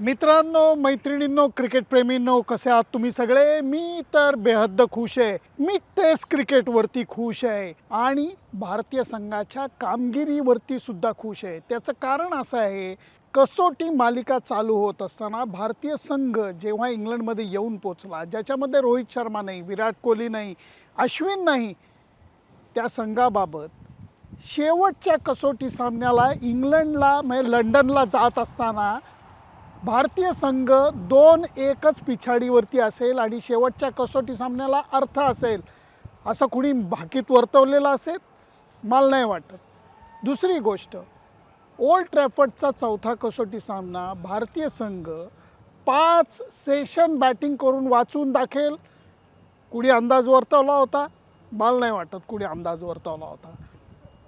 मित्रांनो मैत्रिणींनो क्रिकेटप्रेमींनो कसे आहात तुम्ही सगळे? मी तर बेहद्द खुश आहे. मी टेस्ट क्रिकेटवरती खुश आहे. आणि भारतीय संघाच्या कामगिरीवरती सुद्धा खुश आहे. त्याचं कारण असं आहे कसोटी मालिका चालू होत असताना भारतीय संघ जेव्हा इंग्लंडमध्ये येऊन पोचला ज्याच्यामध्ये रोहित शर्मा नाही विराट कोहली नाही अश्विन नाही त्या संघाबाबत शेवटच्या कसोटी सामन्याला इंग्लंडला म्हणजे लंडनला जात असताना भारतीय संघ दोन एकच पिछाडीवरती असेल आणि शेवटच्या कसोटी सामन्याला अर्थ असेल असं कुणी भाकीत वर्तवलेलं असेल मला नाही वाटत. दुसरी गोष्ट ओल्ड ट्रॅफर्डचा चौथा कसोटी सामना भारतीय संघ पाच सेशन बॅटिंग करून वाचून दाखेल. कुणी अंदाज वर्तवला होता? मला नाही वाटत कुणी अंदाज वर्तवला होता.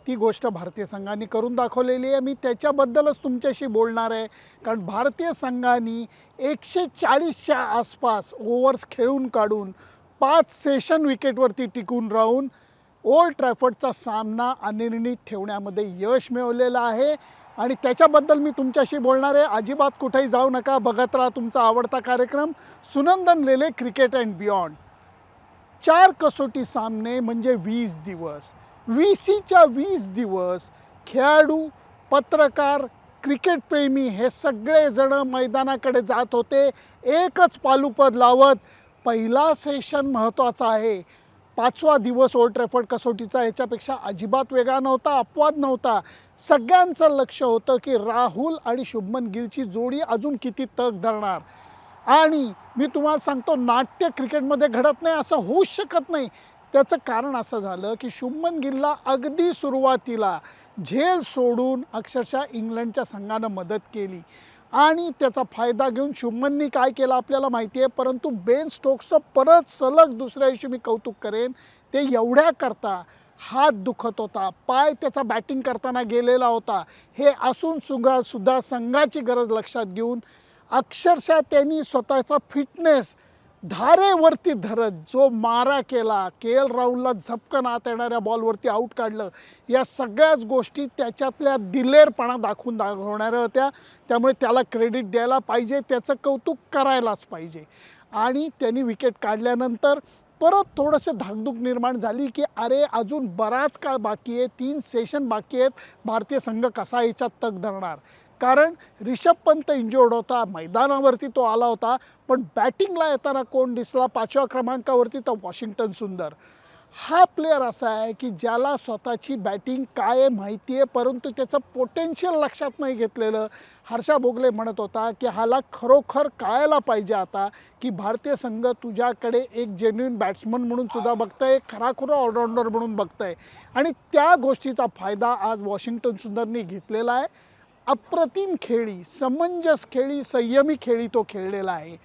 ती गोष्ट भारतीय संघाने करून दाखवलेली आहे. मी त्याच्याबद्दलच तुमच्याशी बोलणार आहे. कारण भारतीय संघाने एकशे चाळीसच्या आसपास ओव्हर्स खेळून काढून पाच सेशन विकेटवरती टिकून राहून ओल्ड ट्रॅफर्डचा सामना अनिर्णित ठेवण्यामध्ये यश मिळवलेलं आहे. आणि त्याच्याबद्दल मी तुमच्याशी बोलणार आहे. अजिबात कुठेही जाऊ नका. बघत राहा तुमचा आवडता कार्यक्रम. Sunandan Lele cricket and beyond. चार कसोटी सामने म्हणजे वीस दिवस. वीसीच्या वीस दिवस खेळाडू पत्रकार क्रिकेटप्रेमी हे सगळेजणं मैदानाकडे जात होते. एकच पालुपद लावत पहिला सेशन महत्त्वाचा आहे. पाचवा दिवस ओल्ड ट्रॅफर्ड कसोटीचा याच्यापेक्षा अजिबात वेगळा नव्हता अपवाद नव्हता. सगळ्यांचं लक्ष होतं की राहुल आणि शुभमन गिलची जोडी अजून किती तग धरणार. आणि मी तुम्हाला सांगतो नाट्य क्रिकेटमध्ये घडत नाही असं होऊच शकत नाही. त्याचं कारण असं झालं की शुभमन गिलला अगदी सुरुवातीला झेल सोडून अक्षरशः इंग्लंडच्या संघानं मदत केली. आणि त्याचा फायदा घेऊन शुभमननी काय केलं आपल्याला माहिती आहे परंतु बेन स्टोक्सचं परत सलग दुसऱ्या दिवशी मी कौतुक करेन. ते एवढ्या करता हात दुखत होता. पाय त्याचा बॅटिंग करताना गेलेला होता. हे असून सुद्धा सुद्धा संघाची गरज लक्षात घेऊन अक्षरशः त्यांनी स्वतःचा फिटनेस धारेवरती धरत जो मारा केला के एल राहुलला झपकन आत येणाऱ्या बॉलवरती आऊट काढलं या सगळ्याच गोष्टी त्याच्यातल्या दिलेरपणा दाखवून दाखवणाऱ्या होत्या. त्यामुळे त्याला क्रेडिट द्यायला पाहिजे त्याचं कौतुक करायलाच पाहिजे. आणि त्यांनी विकेट काढल्यानंतर परत थोडंसं धाकधूक निर्माण झाली की अरे अजून बराच काळ बाकी आहे तीन सेशन बाकी आहेत भारतीय संघ कसा याच्यात तग धरणार? कारण रिषभ पंत इंजोर्ड होता मैदानावरती तो आला होता पण बॅटिंगला येताना कोण दिसला? पाचव्या क्रमांकावरती तर वॉशिंग्टन सुंदर. हा प्लेअर असा आहे की ज्याला स्वतःची बॅटिंग काय आहे माहिती आहे परंतु त्याचं पोटेन्शियल लक्षात नाही घेतलेलं. हर्षा भोगले म्हणत होता की हाला खरोखर कळायला पाहिजे आता की भारतीय संघ तुझ्याकडे एक जेन्युन बॅट्समन म्हणून सुद्धा बघतंय खराखुरा ऑलराऊंडर म्हणून बघतंय. आणि त्या गोष्टीचा फायदा आज वॉशिंग्टन सुंदरनी घेतलेला आहे. अप्रतिम खेळी समंजस खेळी संयमी खेळी तो खेळलेला आहे.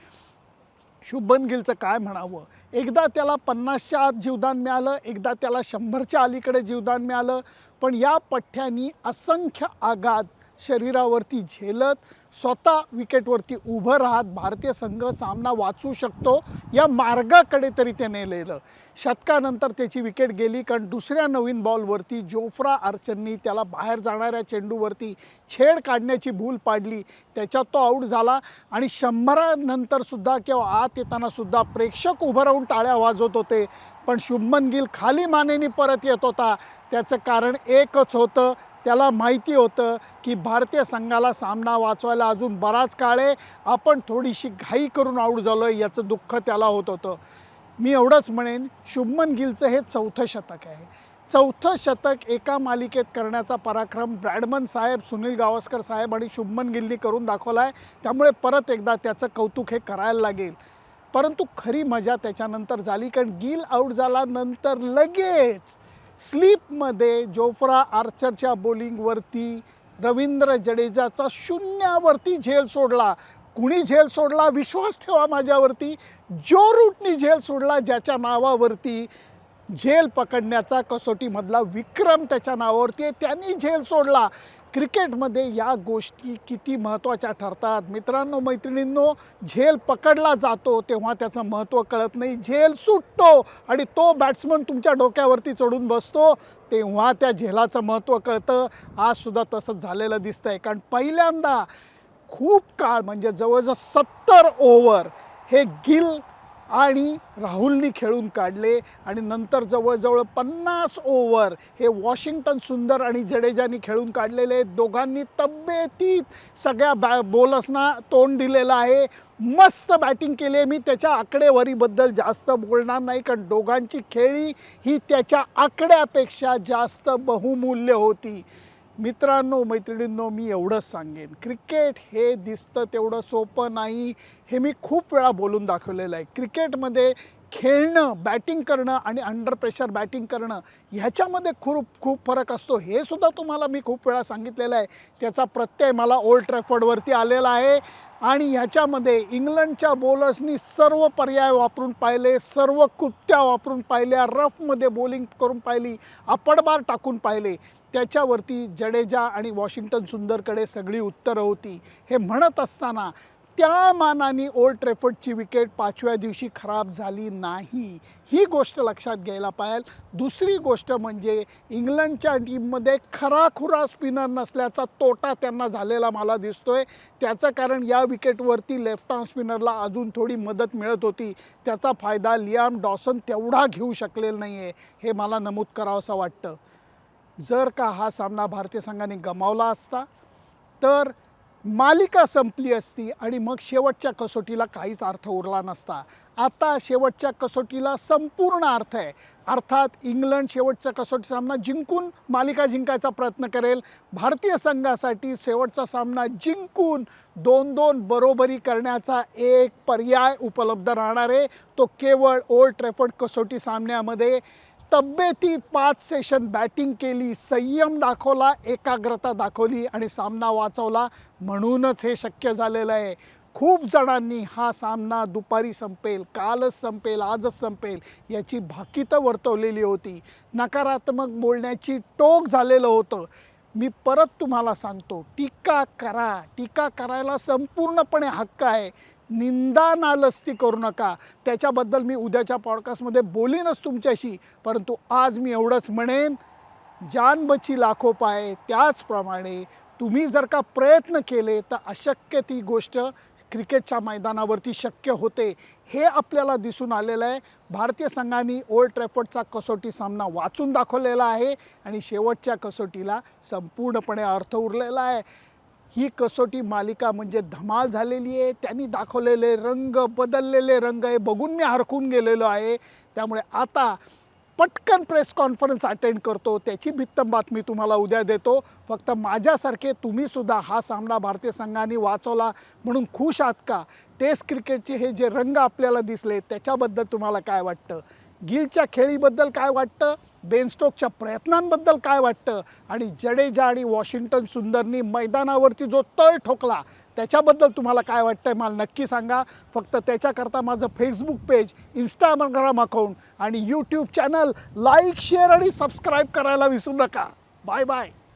शुभन गिलचं काय म्हणावं? एकदा त्याला पन्नासच्या आत जीवदान मिळालं एकदा त्याला शंभरच्या अलीकडे जीवदान मिळालं पण या पठ्ठ्यांनी असंख्य आघात शरीरावरती झेलत स्वतः विकेटवरती उभं राहत भारतीय संघ सामना वाचू शकतो या मार्गाकडे तरी ते नेलेलं शतकानंतर त्याची विकेट गेली कारण दुसऱ्या नवीन बॉलवरती जोफ्रा आर्चननी त्याला बाहेर जाणाऱ्या चेंडूवरती छेड काढण्याची भूल पाडली. त्याच्यात तो आऊट झाला आणि शंभरानंतरसुद्धा किंवा आत येतानासुद्धा प्रेक्षक उभं राहून टाळ्या वाजवत होते. पण शुभमन गिल खाली मानेनी परत येत होता. त्याचं कारण एकच होतं त्याला माहिती होतं की भारतीय संघाला सामना वाचवायला अजून बराच काळ आहे. आपण थोडीशी घाई करून आऊट झालो आहे याचं दुःख त्याला होत होतं. मी एवढंच म्हणेन शुभमन गिलचं हे चौथं शतक आहे. चौथं शतक एका मालिकेत करण्याचा पराक्रम ब्रॅडमन साहेब सुनील गावस्कर साहेब आणि शुभमन गिलनी करून दाखवला आहे त्यामुळे परत एकदा त्याचं कौतुक हे करायला लागेल. परंतु खरी मजा त्याच्यानंतर झाली कारण गिल आऊट झाल्यानंतर लगेच स्लीपमध्ये जोफ्रा आर्चरच्या बॉलिंगवरती रवींद्र जडेजाचा शून्यावरती झेल सोडला. कुणी झेल सोडला? विश्वास ठेवा माझ्यावरती. जो रूटनी झेल सोडला ज्याच्या नावावरती झेल पकडण्याचा कसोटीमधला विक्रम त्याच्या नावावरती आहे त्यांनी झेल सोडला. क्रिकेटमध्ये या गोष्टी किती महत्त्वाच्या ठरतात? मित्रांनो मैत्रिणींनो झेल पकडला जातो तेव्हा त्याचं महत्त्व कळत नाही. झेल सुटतो आणि तो बॅट्समन तुमच्या डोक्यावरती चढून बसतो तेव्हा त्या झेलाचं महत्त्व कळतं. आजसुद्धा तसंच झालेलं आहे कारण पहिल्यांदा खूप काळ म्हणजे जवळजवळ सत्तर ओव्हर हे गिल आणि राहुलनी खेळून काढले आणि नंतर जवळजवळ पन्नास ओव्हर हे वॉशिंग्टन सुंदर आणि जडेजानी खेळून काढलेले दोघांनी तब्येतीत सगळ्या बॅ बॉलर्सना तोंड दिलेलं आहे. मस्त बॅटिंग केली आहे मी. त्याच्या आकडेवारीबद्दल जास्त बोलणार नाही कारण दोघांची खेळी ही त्याच्या आकड्यापेक्षा जास्त बहुमूल्य होती. मित्रांनो मैत्रिणींनो मी एवढंच सांगेन. क्रिकेट हे दिसतं तेवढं सोपं नाही. हे मी खूप वेळा बोलून दाखवलेलं आहे. क्रिकेटमध्ये खेळणं बॅटिंग करणं आणि अंडर प्रेशर बॅटिंग करणं ह्याच्यामध्ये खूप खूप फरक असतो. हे सुद्धा तुम्हाला मी खूप वेळा सांगितलेलं आहे. त्याचा प्रत्यय मला ओल्ड ट्रॅफर्डवरती आलेला आहे. आणि ह्याच्यामध्ये इंग्लंडच्या बॉलर्सनी सर्व पर्याय वापरून पाहिले सर्व कृत्या वापरून पाहिल्या रफमध्ये बॉलिंग करून पाहिली अपडबार टाकून पाहिले. त्याच्यावरती जडेजा आणि वॉशिंग्टन सुंदरकडे सगळी उत्तरं होती. हे म्हणत असताना त्या मानाने ओल्ड ट्रेफर्डची विकेट पाचव्या दिवशी खराब झाली नाही. ही गोष्ट लक्षात घ्यायला पाहिजे दुसरी गोष्ट म्हणजे इंग्लंडच्या टीममध्ये खराखुरा स्पिनर नसल्याचा तोटा त्यांना झालेला मला दिसतोय. त्याचं कारण या विकेटवरती लेफ्ट आर्म स्पिनरला अजून थोडी मदत मिळत होती. त्याचा फायदा लियाम डॉसन तेवढा घेऊ शकलेला नाही आहे हे मला नमूद करावंसं वाटतं. जर का हा सामना भारतीय संघाने गमावला असता तर मालिका संपली असती आणि मग शेवटच्या कसोटीला काहीच अर्थ उरला नसता. आता शेवटच्या कसोटीला संपूर्ण अर्थ आहे. अर्थात इंग्लंड शेवटचा कसोटी सामना जिंकून मालिका जिंकायचा प्रयत्न करेल. भारतीय संघासाठी शेवटचा सामना जिंकून दोन दोन बरोबरी करण्याचा एक पर्याय उपलब्ध राहणार आहे. तो केवळ ओल्ड ट्रॅफर्ड कसोटी सामन्यामध्ये तब्येतीत पाच सेशन बॅटिंग केली संयम दाखवला एकाग्रता दाखवली आणि सामना वाचवला म्हणूनच हे शक्य झालेलं आहे. खूप जणांनी हा सामना दुपारी संपेल कालच संपेल आजच संपेल याची भाकीतं वर्तवलेली होती. नकारात्मक बोलण्याची टोक झालेलं होतं. मी परत तुम्हाला सांगतो टीका करा. टीका करायला संपूर्णपणे हक्क आहे. निंदा नालस्ती करू नका. त्याच्याबद्दल मी उद्याच्या पॉडकास्टमध्ये बोलीनच तुमच्याशी. परंतु आज मी एवढंच म्हणेन जान बची लाखो पाय त्याचप्रमाणे तुम्ही जर का प्रयत्न केले तर अशक्य ती गोष्ट क्रिकेटच्या मैदानावरती शक्य होते. हे आपल्याला दिसून आलेलं आहे. भारतीय संघाने ओल्ड ट्रॅफर्डचा कसोटी सामना वाचून दाखवलेला आहे आणि शेवटच्या कसोटीला संपूर्णपणे अर्थ उरलेला आहे. ही कसोटी मालिका म्हणजे धमाल झालेली आहे त्यांनी दाखवलेले रंग बदललेले रंग हे बघून मी हरकून गेलेलो आहे. त्यामुळे आता पटकन प्रेस कॉन्फरन्स अटेंड करतो त्याची भित्तम बातमी तुम्हाला उद्या देतो. फक्त माझ्यासारखे तुम्हीसुद्धा हा सामना भारतीय संघाने वाचवला म्हणून खुश आहात का? टेस्ट क्रिकेटचे हे जे रंग आपल्याला दिसले त्याच्याबद्दल तुम्हाला काय वाटतं? गिलच्या खेळीबद्दल काय वाटतं? बेनस्टोकच्या प्रयत्नांबद्दल काय वाटतं? आणि जडेजा आणि वॉशिंग्टन सुंदरनी मैदानावरती जो तळ ठोकला त्याच्याबद्दल तुम्हाला काय वाटतंय? मला नक्की सांगा. फक्त त्याच्याकरता माझं फेसबुक पेज इंस्टाग्राम अकाउंट आणि यूट्यूब चॅनल लाईक शेअर आणि सबस्क्राईब करायला विसरू नका. Bye bye